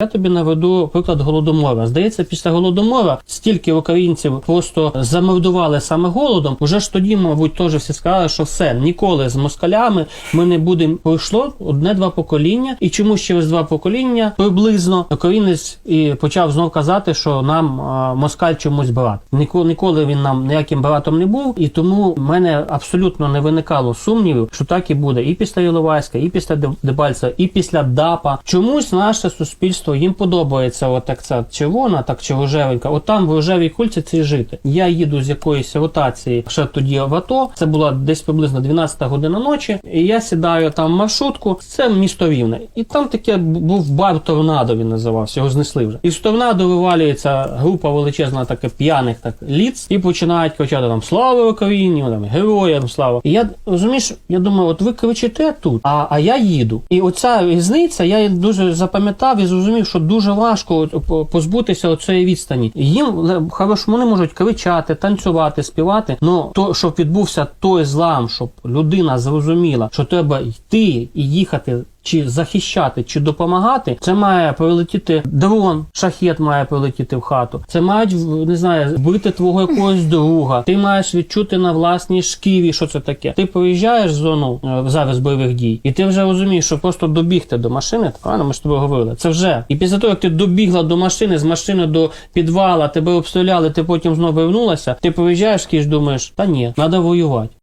Я тобі наведу приклад голодомора. Здається, після голодомора стільки українців просто замордували саме голодом. Уже ж тоді, мабуть, теж всі сказали, що все ніколи з москалями ми не будемо. Пройшло одне-два покоління, і чомусь через два покоління приблизно українець і почав знов казати, що нам а, москаль чомусь брат. Ніколи ніколи він нам ніяким братом не був, і тому в мене абсолютно не виникало сумнівів, що так і буде і після Іловайська, і після Деб- Дебальцева, і після ДАПа. Чомусь наше суспільство їм подобається отак ця червона, так чи рожевенька. От там в рожевій кульці це жити. Я їду з якоїсь ротації ще тоді в АТО. Це була десь приблизно 12 година ночі. І я сідаю там в маршрутку. Це місто Рівне. І там таке був бар торнадо. Він називався. Його знесли вже. І з торнадо вивалюється група величезна, таке п'яних так ліц, і починають кричати там Слава Україні! там героям слава. І я розумієш, я думаю, от ви кричите тут, а, а я їду. І оця різниця, я дуже запам'ятав і зрозумів, що дуже важко по- позбутися цієї відстані. Їм хорош, вони можуть кричати, танцювати, співати. Ну то, щоб відбувся той злам, щоб людина зрозуміла, що треба йти і їхати. Чи захищати, чи допомагати, це має прилетіти дрон, шахет має прилетіти в хату. Це мають не знаю, вбити твого якогось друга. Ти маєш відчути на власній шкірі, що це таке. Ти поїжджаєш в зону е, зараз бойових дій, і ти вже розумієш, що просто добігти до машини, правильно ми ж з тобою говорили. Це вже. І після того, як ти добігла до машини, з машини до підвала, тебе обстріляли, ти потім знову вернулася. Ти поїжджаєш і думаєш, та ні, треба воювати.